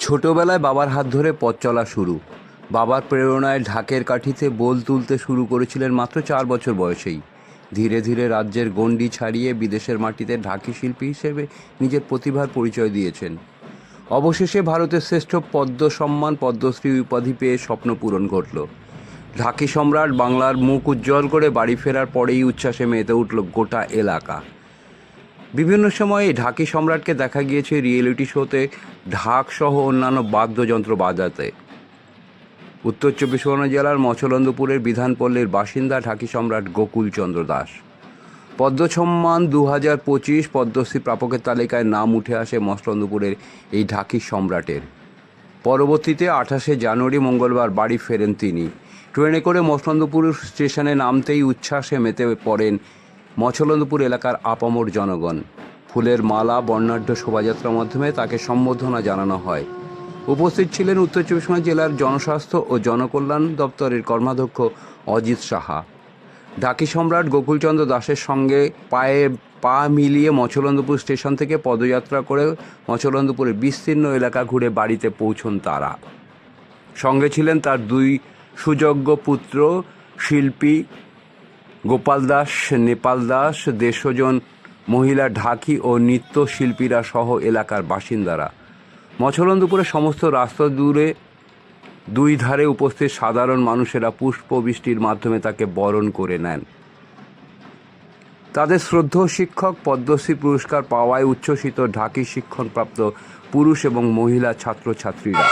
ছোটবেলায় বাবার হাত ধরে পথ চলা শুরু। বাবার প্রেরণায় ঢাকের কাঠিতে বোল তুলতে শুরু করেছিলেন মাত্র চার বছর বয়সেই। ধীরে ধীরে রাজ্যের গণ্ডি ছাড়িয়ে বিদেশের মাটিতে ঢাকি শিল্পী হিসেবে নিজের প্রতিভার পরিচয় দিয়েছেন। অবশেষে ভারতের শ্রেষ্ঠ পদ্ম সম্মান পদ্মশ্রী উপাধি পেয়ে স্বপ্ন পূরণ ঘটল। ঢাকি সম্রাট বাংলার মুখ উজ্জ্বল করে বাড়ি ফেরার পরেই উচ্ছ্বাসে মেতে উঠল গোটা এলাকা। বিভিন্ন সময়ে ঢাকি সম্রাটকে দেখা গিয়েছে রিয়েলিটি শোতে ঢাক সহ অন্যান্য বাদ্যযন্ত্র বাজাতে। উত্তর চব্বিশ পরগনা জেলার মচলন্দপুরের বিধানপল্লীর বাসিন্দা ঢাকি সম্রাট গোকুল চন্দ্র দাস। পদ্ম সম্মান দু হাজার পঁচিশ পদ্মশ্রী প্রাপকের তালিকায় নাম উঠে আসে মচলন্দপুরের এই ঢাকি সম্রাটের। পরবর্তীতে আঠাশে জানুয়ারি মঙ্গলবার বাড়ি ফেরেন তিনি। ট্রেনে করে মচলন্দপুর স্টেশনে নামতেই উচ্ছ্বাসে মেতে পড়েন মচলন্দপুর এলাকার আপামর জনগণ। ফুলের মালা, বর্ণাঢ্য শোভাযাত্রার মাধ্যমে তাকে সম্বোধনা জানানো হয়। উপস্থিত ছিলেন উত্তর চব্বিশ জেলার জনস্বাস্থ্য ও জনকল্যাণ দপ্তরের কর্মাধ্যক্ষ অজিত সাহা। ঢাকি সম্রাট গোকুলচন্দ্র দাসের সঙ্গে পায়ে পা মিলিয়ে মছলন্দপুর স্টেশন থেকে পদযাত্রা করে মছলন্দপুরের বিস্তীর্ণ এলাকা ঘুরে বাড়িতে পৌঁছন তারা। সঙ্গে ছিলেন তার দুই সুযোগ্য পুত্র, শিল্পী গোপাল দাস, নেপাল দাস, দেশজন, মহিলা ঢাকি ও নৃত্যশিল্পীরা সহ এলাকার বাসিন্দারা। মছলন্দপুরে সমস্ত রাস্তা দূরে দুই ধারে উপস্থিত সাধারণ মানুষেরা পুষ্পবৃষ্টির মাধ্যমে তাকে বরণ করে নেন। তাদের শ্রদ্ধেয় শিক্ষক, পদ্মশ্রী পুরস্কার পাওয়ায় উচ্ছ্বসিত ঢাকি শিক্ষণপ্রাপ্ত পুরুষ এবং মহিলা ছাত্রছাত্রীরা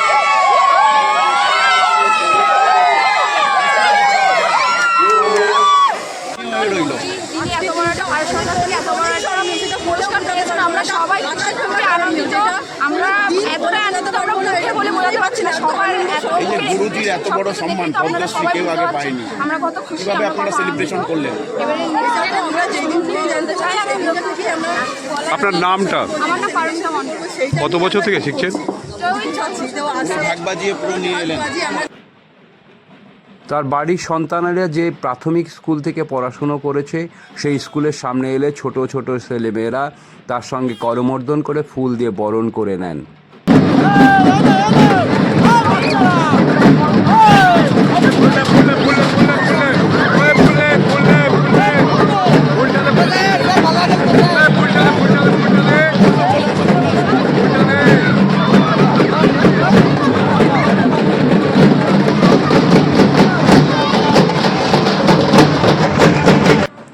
তিনি এত বড় একটা ভারত সরকার থেকে এত বড় একটা পুরস্কার পেয়েছেন আমরা সবাই খুবই আনন্দিত আমরা এতটা আনন্দিত আমরা মুখে বলে বোঝাতে পারছি না সবার এত এই যে গুরুজির এত বড় সম্মান পদ্মশ্রী কেউ আগে পায়নি। আমরা কত খুশি কীভাবে আপনারা সেলিব্রেশন করলেন। আপনার নামটা? কত বছর থেকে শিখছেন? ঢাক বাজিয়ে পুরো নিয়ে এলেন। তার বাড়ির সন্তানেরা যে প্রাথমিক স্কুল থেকে পড়াশুনো করেছে সেই স্কুলের সামনে এলে ছোট ছোট ছেলেমেয়েরা তার সঙ্গে করমর্দন করে ফুল দিয়ে বরণ করে নেন।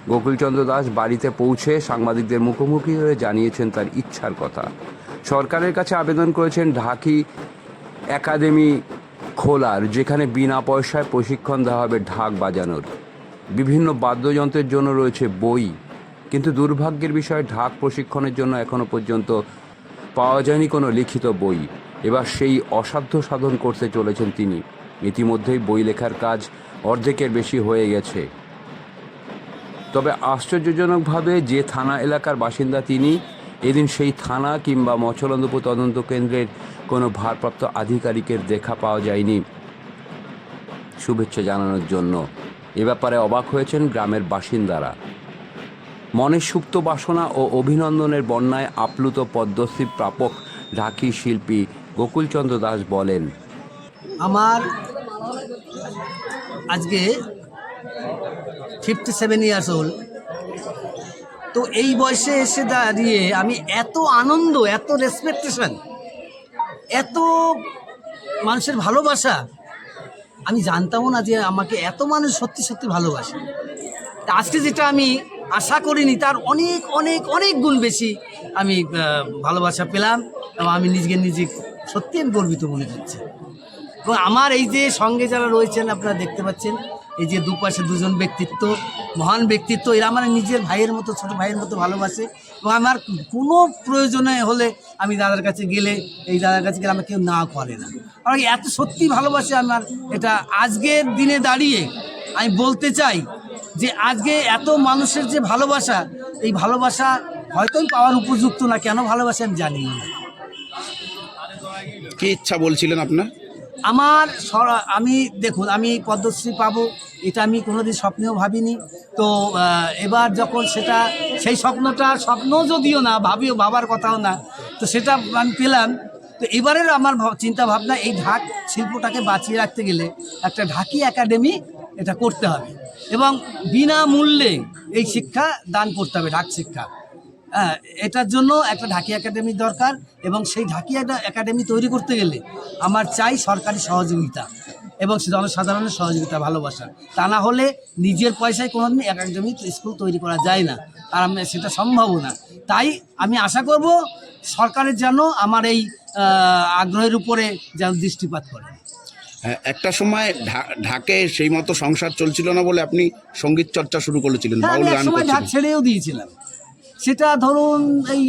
গোকুলচন্দ্র দাস বাড়িতে পৌঁছে সাংবাদিকদের মুখোমুখি হয়ে জানিয়েছেন তার ইচ্ছার কথা। সরকারের কাছে আবেদন করেছেন ঢাকি একাডেমি খোলার যেখানে বিনা পয়সায় প্রশিক্ষণ দেওয়া হবে ঢাক বাজানোর। বিভিন্ন বাদ্যযন্ত্রের জন্য রয়েছে বই। কিন্তু দুর্ভাগ্যের বিষয়, ঢাক প্রশিক্ষণের জন্য এখনও পর্যন্ত পাওয়া যায়নি কোনো লিখিত বই। এবার সেই অসাধ্য সাধন করতে চলেছেন তিনি। ইতিমধ্যেই বই লেখার কাজ অর্ধেকের বেশি হয়ে গেছে। তবে আশ্চর্যজনকভাবে যে থানা এলাকার বাসিন্দা তিনি এদিন সেই থানা কিংবা মচলন্দপুর তদন্ত কেন্দ্রের কোনো ভারপ্রাপ্ত আধিকারিকের দেখা পাওয়া যায়নি। শুভেচ্ছা জানানোর জন্য। এ ব্যাপারে অবাক হয়েছেন গ্রামের বাসিন্দারা। মনের সুপ্ত বাসনা ও অভিনন্দনের বন্যায় আপ্লুত পদ্মশ্রী প্রাপক ঢাকি শিল্পী গোকুলচন্দ্র দাস বলেন, আমার আজকে ফিফটি সেভেন ইয়ার্স ওল্ড তো এই বয়সে এসে দাঁড়িয়ে আমি এত আনন্দ, এত রেসপেক্টেশন এত মানুষের ভালোবাসা, আমি জানতামও না যে আমাকে এত মানুষ সত্যি সত্যি ভালোবাসে। আজকে যেটা আমি আশা করিনি, তার অনেক অনেক অনেক গুণ বেশি আমি ভালোবাসা পেলাম এবং আমি নিজেকে নিজে সত্যি আমি গর্বিত মনে করছি। এবং আমার এই যে সঙ্গে যারা রয়েছেন আপনারা দেখতে পাচ্ছেন এই যে দুপাশে দুজন ব্যক্তিত্ব, মহান ব্যক্তিত্ব, এরা আমার নিজের ভাইয়ের মতো, ছোট ভাইয়ের মতো ভালোবাসে। এবং আমার কোনো প্রয়োজনে হলে আমি দাদার কাছে গেলে, এই দাদার কাছে গেলে আমার কেউ না করে না। আমাকে এত সত্যি ভালোবাসে আমার, এটা আজকের দিনে দাঁড়িয়ে আমি বলতে চাই যে আজকে এত মানুষের যে ভালোবাসা, এই ভালোবাসা হয়তোই পাওয়ার উপযুক্ত না, কেন ভালোবাসে আমি জানি না। কি ইচ্ছা বলছিলেন আপনার? আমার আমি দেখুন, আমি পদ্মশ্রী পাবো, এটা আমি কোনোদিন স্বপ্নেও ভাবিনি। তো এবার যখন সেটা, সেই স্বপ্নটা স্বপ্ন যদিও না, ভাবিও, ভাবার কথাও না, তো সেটা আমি পেলাম। তো এবারের আমার চিন্তা ভাবনা এই ঢাক শিল্পটাকে বাঁচিয়ে রাখতে গেলে একটা ঢাকি একাডেমি এটা করতে হবে এবং বিনামূল্যে এই শিক্ষা দান করতে হবে, ঢাক শিক্ষা। হ্যাঁ এটার জন্য একটা ঢাকি একাডেমি দরকার এবং সেই ঢাকি একাডেমি তৈরি করতে গেলে আমার চাই সরকারি সহযোগিতা এবং জনসাধারণের সহযোগিতা ভালোবাসা। তা না হলে নিজের পয়সায় কোনোদিন একাডেমি স্কুল তৈরি করা যায় না আর আমি সেটা সম্ভবও না। তাই আমি আশা করব সরকারের যেন আমার এই আগ্রহের উপরে যেন দৃষ্টিপাত করে। হ্যাঁ, একটা সময় ঢাকে সেই মতো সংসার চলছিল না বলে আপনি সংগীত চর্চা শুরু করেছিলেন হ্যাঁ বাউল গান ঢাক ছেড়েও দিয়েছিলাম। সেটা ধরুন এই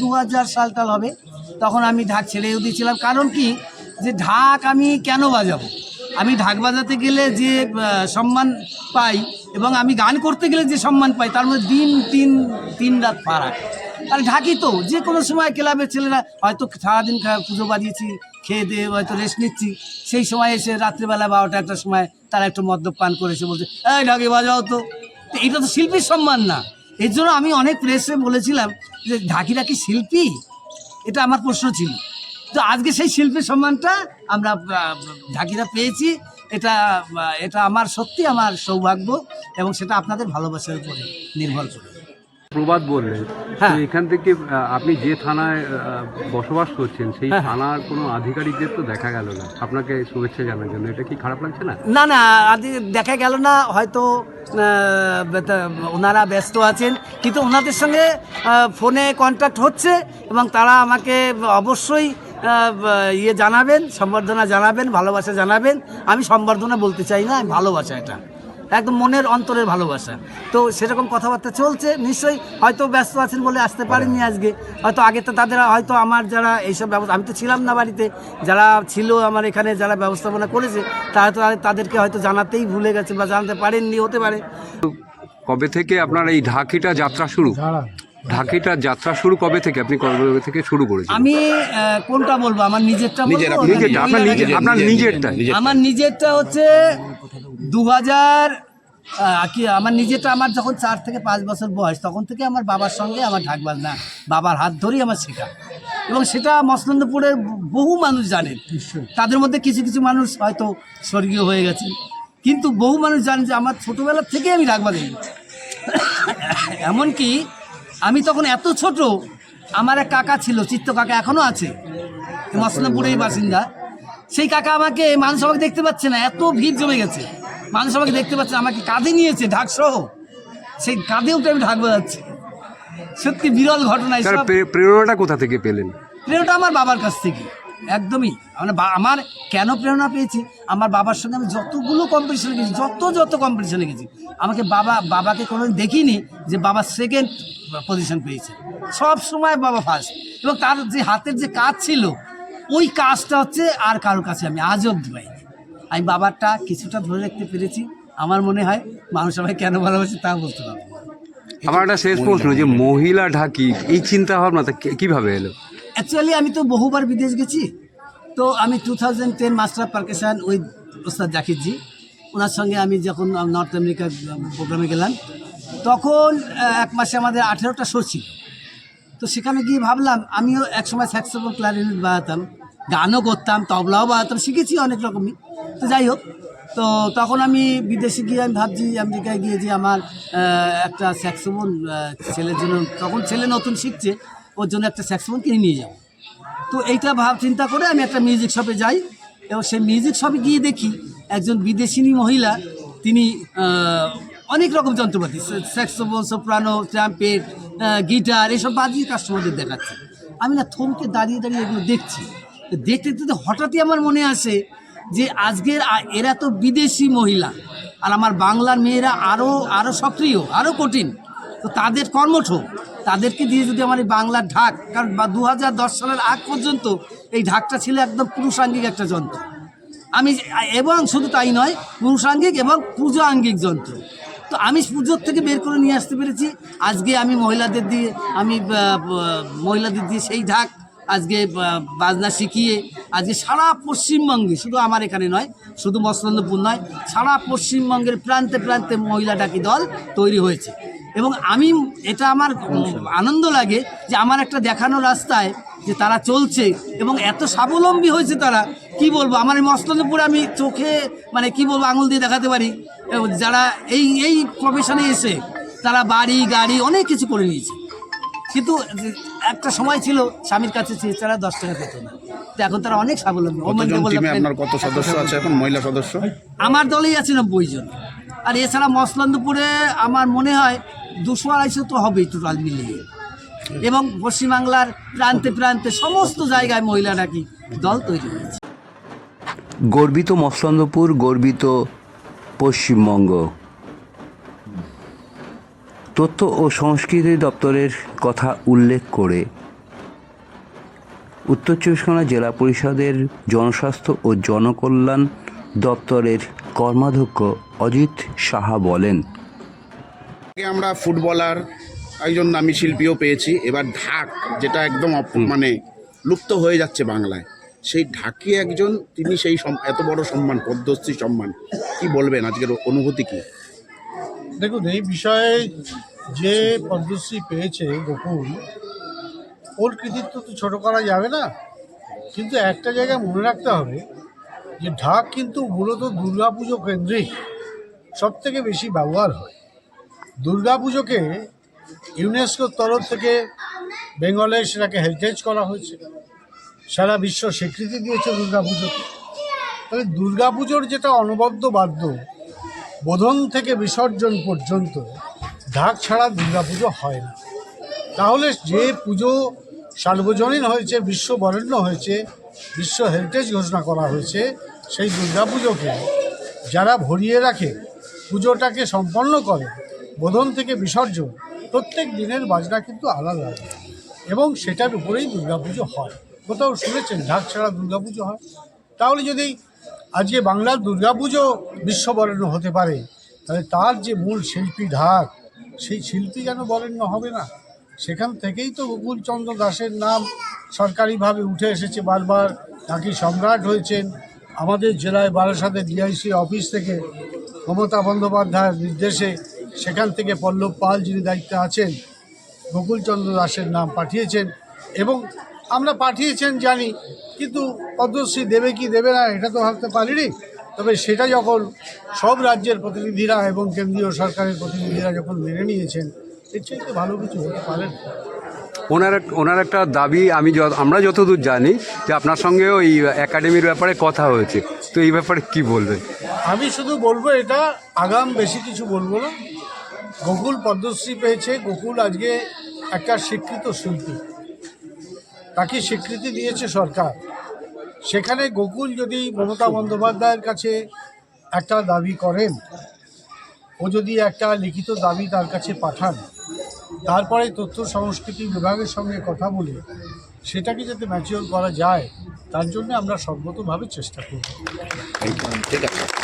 দু হাজার সাল টাল হবে, তখন আমি ঢাক ছেড়েও দিয়েছিলাম। কারণ কি? যে ঢাক আমি কেন বাজাবো? আমি ঢাক বাজাতে গেলে যে সম্মান পাই এবং আমি গান করতে গেলে যে সম্মান পাই, তার মধ্যে দিন, তিন তিন রাত ফারাক। আর ঢাকি তো, যে কোনো সময় ক্লাবের ছেলেরা হয়তো সারাদিন পুজো বাজিয়েছি, খেয়ে দিয়ে হয়তো রেস্ট নিচ্ছি, সেই সময় এসে রাত্রিবেলা বারোটা একটা সময় তারা একটু মদ্যপান করেছে, বলছে, এই ঢাকি বাজাও তো এটা তো শিল্পীর সম্মান না। এর জন্য আমি অনেক প্রেসে বলেছিলাম যে, ঢাকিরা কি শিল্পী? এটা আমার প্রশ্ন ছিল। তো আজকে সেই শিল্পী সম্মানটা আমরা ঢাকিরা পেয়েছি। এটা এটা আমার সত্যি আমার সৌভাগ্য এবং সেটা আপনাদের ভালোবাসার উপরে নির্ভর করে। প্রবাদ বললেন হ্যাঁ। এখান থেকে আপনি যে থানায় বসবাস করছেন সেই হ্যাঁ। থানার কোনো আধিকারিকদের তো দেখা গেল না। আপনাকে শুভেচ্ছা জানার জন্য। এটা কি খারাপ লাগছে না? না না আদি দেখা গেল না। হয়তো ওনারা ব্যস্ত আছেন। কিন্তু ওনাদের সঙ্গে ফোনে কন্ট্যাক্ট হচ্ছে এবং তারা আমাকে অবশ্যই ইয়ে জানাবেন সম্বর্ধনা জানাবেন ভালোবাসা জানাবেন। আমি সম্বর্ধনা বলতে চাই না আমি ভালোবাসা এটা। একদম মনের অন্তরের ভালোবাসা। তো সেরকম কথাবার্তা চলছে নিশ্চয়ই হয়তো ব্যস্ত আছেন বলে আসতে পারেননি আজকে। হয়তো আগে তো তাদের হয়তো আমার যারা এইসব ব্যবস্থা আমি তো ছিলাম না বাড়িতে যারা ছিল আমার এখানে যারা ব্যবস্থাপনা করেছে তারা তো তাদেরকে হয়তো জানাতেই ভুলে গেছে বা জানতে পারেননি হতে পারে। কবে থেকে আপনার এই ঢাকিটা যাত্রা শুরু? ঢাকিটা যাত্রা শুরু কবে থেকে? আপনি কবে থেকে শুরু করেছেন? আমি আহ, কোনটা বলব? আমার নিজেরটা নিজেরটা আপনার মহিলাদের? নিজের আপনার নিজেরটাই আমার নিজেরটা হচ্ছে দু হাজার কি আমার নিজেরটা আমার যখন চার থেকে পাঁচ বছর বয়স তখন থেকে আমার বাবার সঙ্গে আমার ঢাক বাজনা বাবার হাত ধরেই আমার শেখা। এবং সেটা মসলন্দপুরের বহু মানুষ জানেন। তাদের মধ্যে কিছু কিছু মানুষ হয়তো স্বর্গীয় হয়ে গেছে কিন্তু বহু মানুষ জানেন যে আমার ছোটোবেলা থেকে আমি ঢাক বাজাই। এমনকি আমি তখন এত ছোট আমার এক কাকা ছিল চিত্ত কাকা এখনও আছে মসলামপুরের বাসিন্দা। সেই কাকা আমাকে মানুষ আমাকে দেখতে পাচ্ছে না এত ভিড় জমে গেছে। মানুষ আমাকে দেখতে পাচ্ছে আমাকে কাঁধে নিয়েছে ঢাক সহ সেই কাঁধে উঠে আমি ঢাক বাজাচ্ছি। সত্যি বিরল ঘটনা প্রেরণাটা কোথা থেকে পেলেন? প্রেরণাটা আমার বাবার কাছ থেকে। একদমই। মানে আমার কেন প্রেরণা পেয়েছি? আমার বাবার সঙ্গে আমি যতগুলো কম্পিটিশনে গেছি যত যত কম্পিটিশনে গেছি আমাকে বাবা বাবাকে কোনো দেখিনি যে বাবা সেকেন্ড পজিশন পেয়েছে। সব সময় বাবা ফার্স্ট এবং তার যে হাতের যে কাজ ছিল ওই কাজটা হচ্ছে আর কারোর কাছে আমি আজ অব্দি পাইনি আমি বাবারটা কিছুটা ধরে রাখতে পেরেছি। আমার মনে হয় মানুষ আমায় কেন ভালোবাসে তা বলতে পারব আমার একটা শেষ প্রশ্ন যে মহিলা। ঢাকি এই চিন্তা ভাবনাটা কীভাবে এলো? অ্যাকচুয়ালি আমি তো বহুবার বিদেশ গেছি। তো আমি two thousand ten master percussion ওই ওস্তাদ জাকিরজি ওনার সঙ্গে আমি যখন নর্থ আমেরিকার প্রোগ্রামে গেলাম তখন এক মাসে আমাদের আঠেরোটা শো ছিল। তো সেখানে গিয়ে ভাবলাম আমিও একসময় স্যাক্সোফোন ক্লারিনেট বাজাতাম। গানও করতাম, তবলাও বাজাতাম, শিখেছি অনেক রকমই। তো যাই হোক, তো তখন আমি বিদেশে গিয়ে আমি ভাবছি, আমেরিকায় গিয়ে যে আমার একটা স্যাক্সোফোন ছেলের জন্য, তখন ছেলে নতুন শিখছে, ওর জন্য একটা স্যাক্সোফোন কিনে নিয়ে যাব। তো এইটা ভাব, চিন্তা করে আমি একটা মিউজিক শপে যাই, এবং সেই মিউজিক শপে গিয়ে দেখি, একজন বিদেশিনী মহিলা, তিনি অনেক রকম যন্ত্রপাতি স্যাক্সোফোন সোপ্রানো ট্রাম্পেট গিটার এসব বাজিয়ে কাস্টমারদের দেখাচ্ছে। আমি না থমকে দাঁড়িয়ে দাঁড়িয়ে এগুলো দেখছি। দেখতে দেখতে হঠাৎই আমার মনে আসে যে আজকের এরা তো বিদেশি মহিলা। আর আমার বাংলার মেয়েরা আরও আরও সক্রিয় আরও কঠিন। তো তাদের কর্মঠ তাদেরকে দিয়ে যদি আমার এই বাংলার ঢাক, কারণ বা দু হাজার দশ সালের আগ পর্যন্ত এই ঢাকটা ছিল একদম পুরুষাঙ্গিক একটা যন্ত্র। আমি এবং শুধু তাই নয়, পুরুষাঙ্গিক এবং পুজো আঙ্গিক যন্ত্র। তো আমি পুজোর থেকে বের করে নিয়ে আসতে পেরেছি। আজকে আমি মহিলাদের দিয়ে, আমি মহিলাদের দিয়ে সেই ঢাক আজকে বাজনা শিখিয়ে আজকে সারা পশ্চিমবঙ্গে, শুধু আমার এখানে নয়, শুধু মসলন্দপুর নয়, সারা পশ্চিমবঙ্গের প্রান্তে প্রান্তে মহিলা ডাকি দল তৈরি হয়েছে। এবং আমি, এটা আমার আনন্দ লাগে যে আমার একটা দেখানো রাস্তায় যে তারা চলছে এবং এত স্বাবলম্বী হয়েছে তারা, কি বলব? আমার এই মস্তনপুরে আমি চোখে মানে কি বলব, আঙুল দিয়ে দেখাতে পারি। যারা এই এই প্রফেশনে এসে তারা বাড়ি, গাড়ি অনেক কিছু করে নিয়েছে। কিন্তু একটা সময় ছিল স্বামীর কাছে তারা দশ টাকা পেত না। তো এখন তারা অনেক স্বাবলম্বী। আপনার কত সদস্য আছে এখন? মহিলা সদস্য? আমার দলেই আছে নব্বই জন। আর এছাড়া মসলন্দপুরে আমার মনে হয় দুশো আড়াইশো তো হবেই টোটাল মিলিয়ে। এবং পশ্চিমবাংলার প্রান্তে প্রান্তে সমস্ত জায়গায় মহিলা নাকি দল তৈরি হয়েছে। গর্বিত মসলন্দপুর গর্বিত পশ্চিমবঙ্গ। তথ্য ও সংস্কৃতি দপ্তরের কথা উল্লেখ করে উত্তর চব্বিশ পরগনা জেলা পরিষদের জনস্বাস্থ্য ও জনকল্যাণ দপ্তরের কর্মাধ্যক্ষ অজিত সাহা বলেন আগে আমরা ফুটবলার একজন নামী শিল্পীও পেয়েছি এবার ঢাক যেটা একদম মানে লুপ্ত হয়ে যাচ্ছে বাংলায়। সেই ঢাকি একজন তিনি সেই এত বড় সম্মান পদ্মশ্রী সম্মান কি বলবেন? আজকের অনুভূতি কি? দেখুন, এই বিষয়ে যে পদ্মশ্রী পেয়েছে গোকুল, ওর কৃতিত্ব তো ছোটো করা যাবে না। কিন্তু একটা জায়গায় মনে রাখতে হবে, যে ঢাক কিন্তু মূলত দুর্গাপুজো কেন্দ্রিক সব থেকে বেশি ব্যবহার হয়। দুর্গাপুজোকে ইউনেস্কোর তরফ থেকে বেঙ্গলে সেটাকে হেরিটেজ করা হয়েছে। সারা বিশ্ব স্বীকৃতি দিয়েছে দুর্গাপুজোকে। তবে দুর্গাপুজোর যেটা অনবদ্য বাদ্য বোধন থেকে বিসর্জন পর্যন্ত ঢাক ছাড়া দুর্গাপুজো হয় না। তাহলে যে পুজো সার্বজনীন হয়েছে বিশ্ব বরেণ্য হয়েছে, বিশ্ব হেরিটেজ ঘোষণা করা হয়েছে, সেই দুর্গাপুজোকে যারা ভরিয়ে রাখে, পুজোটাকে সম্পন্ন করে, বোধন থেকে বিসর্জন, প্রত্যেক দিনের বাজনা কিন্তু আলাদা। এবং সেটার উপরেই দুর্গাপুজো হয়। কোথাও শুনেছেন, ঢাক ছাড়া দুর্গাপুজো হয়? তাহলে যদি আজকে বাংলার দুর্গাপুজো বিশ্ববরেণ্য হতে পারে। তাহলে তার যে মূল শিল্পী ঢাক, সেই শিল্পী যেন বরেণ্য হবে না? সেখান থেকেই তো গোকুলচন্দ্র দাসের নাম সরকারিভাবে উঠে এসেছে বারবার। নাকি সম্রাট হয়েছেন? আমাদের জেলায় বারাসাতে ডিআইসি অফিস থেকে মমতা বন্দ্যোপাধ্যায়ের নির্দেশে সেখান থেকে পল্লব পাল যিনি দায়িত্বে আছেন, গোকুলচন্দ্র দাসের নাম পাঠিয়েছেন এবং আমরা পাঠিয়েছেন জানি কিন্তু পদ্মশ্রী দেবে কি দেবে না এটা তো ভাবতে পারিনি। তবে সেটা যখন সব রাজ্যের প্রতিনিধিরা এবং কেন্দ্রীয় সরকারের প্রতিনিধিরা যখন মেনে নিয়েছেন এর চাইতে ভালো কিছু হতে পারে না। ওনার এক- ওনার একটা দাবি আমি আমরা যতদূর জানি যে আপনার সঙ্গে ওই একাডেমির ব্যাপারে কথা হয়েছে। তো এই ব্যাপারে কি বলবেন? আমি শুধু বলব এটা আগাম বেশি কিছু বলব না। গোকুল পদ্মশ্রী পেয়েছে গোকুল আজকে একটা স্বীকৃত শিল্পী। তাকে স্বীকৃতি দিয়েছে সরকার। সেখানে গোকুল যদি মমতা বন্দ্যোপাধ্যায়ের কাছে একটা দাবি করেন, ও যদি একটা লিখিত দাবি তার কাছে পাঠান, তারপরে তথ্য সংস্কৃতি বিভাগের সঙ্গে কথা বলে সেটাকে যাতে ম্যাচিওর করা যায়, তার জন্য আমরা সর্বতভাবে চেষ্টা করব। ঠিক আছে।